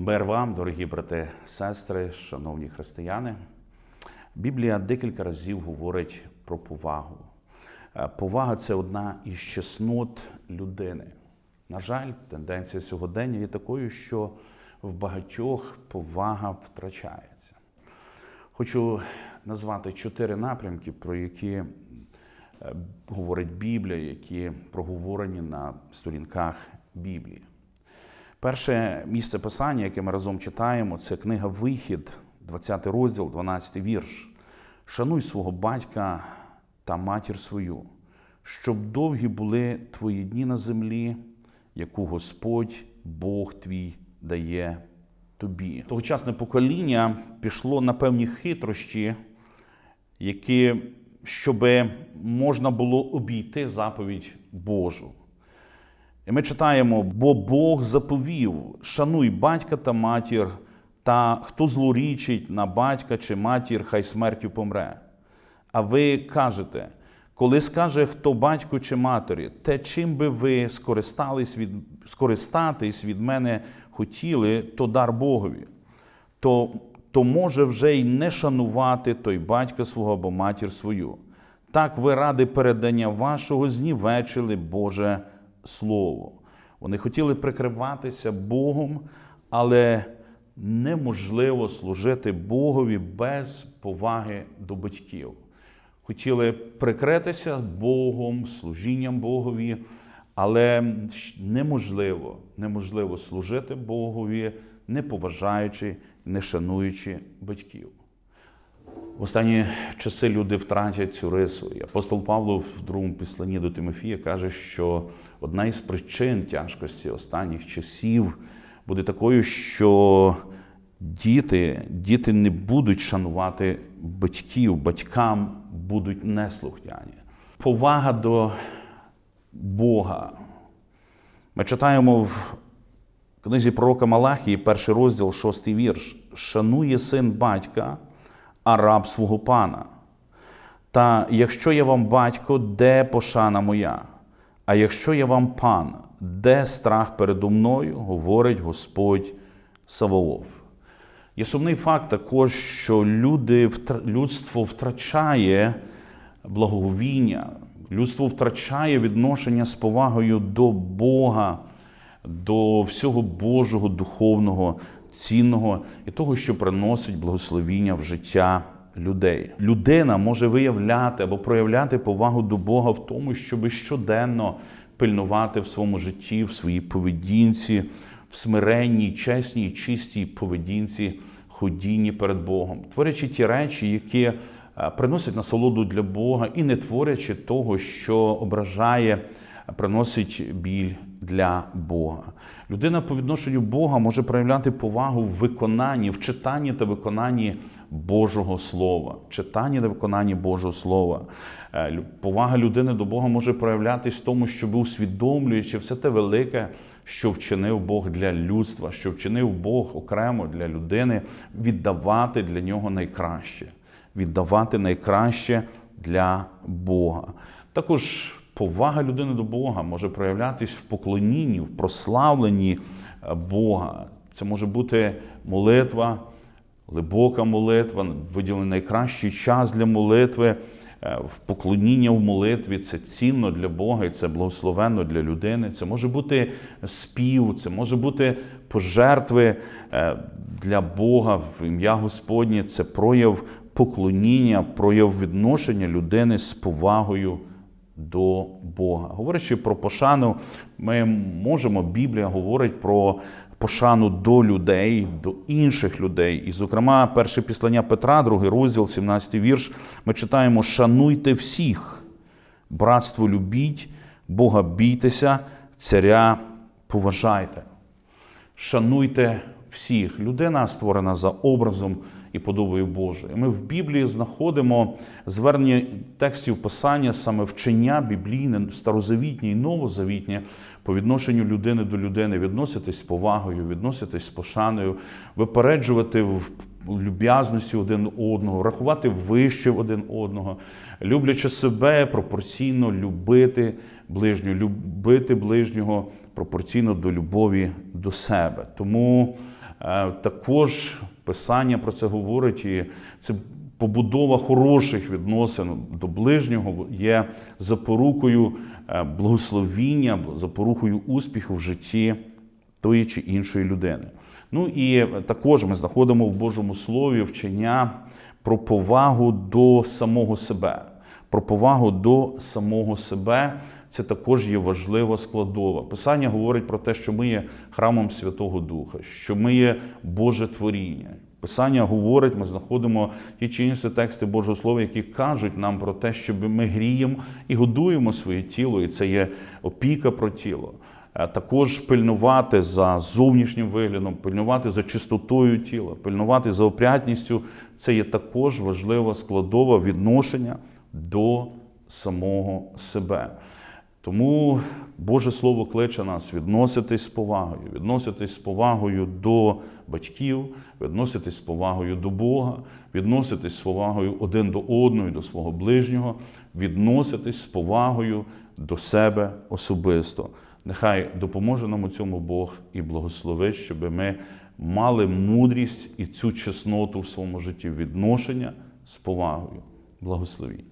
Мир вам, дорогі брати, сестри, шановні християни. Біблія декілька разів говорить про повагу. Е, Повага це одна із чеснот людини. На жаль, тенденція сьогодення є такою, що в багатьох повага втрачається. Хочу назвати чотири напрямки, про які е, говорить Біблія, які проговорені на сторінках Біблії. Перше місце писання, яке ми разом читаємо, це книга Вихід, 20 розділ, 12 вірш. Шануй свого батька та матір свою, щоб довгі були твої дні на землі, яку Господь, Бог твій, дає тобі. Тогочасне покоління пішло на певні хитрощі, які, щоб можна було обійти заповідь Божу. І ми читаємо, бо Бог заповів: шануй батька та матір, та хто злорічить на батька чи матір, хай смертю помре. А ви кажете, коли скаже хто батьку чи матері, те, чим би ви скористались від, скористатись від мене хотіли, то дар Богові, то, то може вже й не шанувати той батька свого або матір свою. Так ви ради передання вашого знівечили Боже Слово. Вони хотіли прикриватися Богом, але неможливо служити Богові без поваги до батьків. Хотіли прикритися Богом, служінням Богові, але неможливо, неможливо служити Богові, не поважаючи, не шануючи батьків. В останні часи люди втратять цю рису. І апостол Павло в другому післанні до Тимофія каже, що одна із причин тяжкості останніх часів буде такою, що діти, діти не будуть шанувати батьків, батькам будуть неслухняні. Повага до Бога. Ми читаємо в книзі пророка Малахії, перший розділ, шостий вірш. Шанує син батька а раб свого пана. Та якщо я вам батько, де пошана моя? А якщо я вам пан, де страх передо мною, говорить Господь Саваоф. Є сумний факт також, що люди, людство втрачає благоговіння, людство втрачає відношення з повагою до Бога, до всього Божого, духовного, цінного і того, що приносить благословіння в життя людей. Людина може виявляти або проявляти повагу до Бога в тому, щоб щоденно пильнувати в своєму житті, в своїй поведінці, в смиренній, чесній, чистій поведінці, ходінні перед Богом, творячи ті речі, які приносять насолоду для Бога, і не творячи того, що ображає приносить біль для Бога. Людина по відношенню Бога може проявляти повагу в виконанні, в читанні та виконанні Божого Слова. Читанні та виконанні Божого Слова. Е, повага людини до Бога може проявлятись в тому, щоб усвідомлюючи все те велике, що вчинив Бог для людства, що вчинив Бог окремо для людини, віддавати для нього найкраще. Віддавати найкраще для Бога. Також повага людини до Бога може проявлятись в поклонінні, в прославленні е, Бога. Це може бути молитва, глибока молитва, виділений найкращий час для молитви. Е, в поклоніння в молитві це цінно для Бога і це благословенно для людини. Це може бути спів, це може бути пожертви е, для Бога в ім'я Господнє. Це прояв поклоніння, прояв відношення людини з повагою до Бога. Говорячи про пошану, ми можемо, Біблія говорить про пошану до людей, до інших людей. І, зокрема, перше післання Петра, другий розділ, 17 вірш, ми читаємо: Шануйте всіх, братство любіть, Бога бійтеся, царя поважайте. Шануйте всіх. Людина створена за образом і подобою Божою. Ми в Біблії знаходимо звернення текстів Писання, саме вчення біблійне, старозавітнє і новозавітнє по відношенню людини до людини, відноситись з повагою, відноситись з пошаною, випереджувати в люб'язності один одного, рахувати вище один одного, люблячи себе пропорційно любити ближнього, любити ближнього пропорційно до любові до себе. Тому Також Писання про це говорить, і це побудова хороших відносин до ближнього є запорукою е, благословіння, запорукою успіху в житті тої чи іншої людини. Ну і також ми знаходимо в Божому Слові вчення про повагу до самого себе. Про повагу до самого себе це також є важлива складова. Писання говорить про те, що ми є храмом Святого Духа, що ми є Боже творіння. Писання говорить, ми знаходимо ті чи інші тексти Божого Слова, які кажуть нам про те, що ми гріємо і годуємо своє тіло, і це є опіка про тіло. Е, Також пильнувати за зовнішнім виглядом, пильнувати за чистотою тіла, пильнувати за опрятністю це є також важлива складова відношення до самого себе. Тому Боже Слово кличе нас відноситись з повагою, відноситись з повагою до батьків, відноситись з повагою до Бога, відноситись з повагою один до одного, до свого ближнього, відноситись з повагою до себе особисто. Нехай допоможе нам у цьому Бог і благословить, щоб ми мали мудрість і цю чесноту в своєму житті відношення з повагою. Благословінь.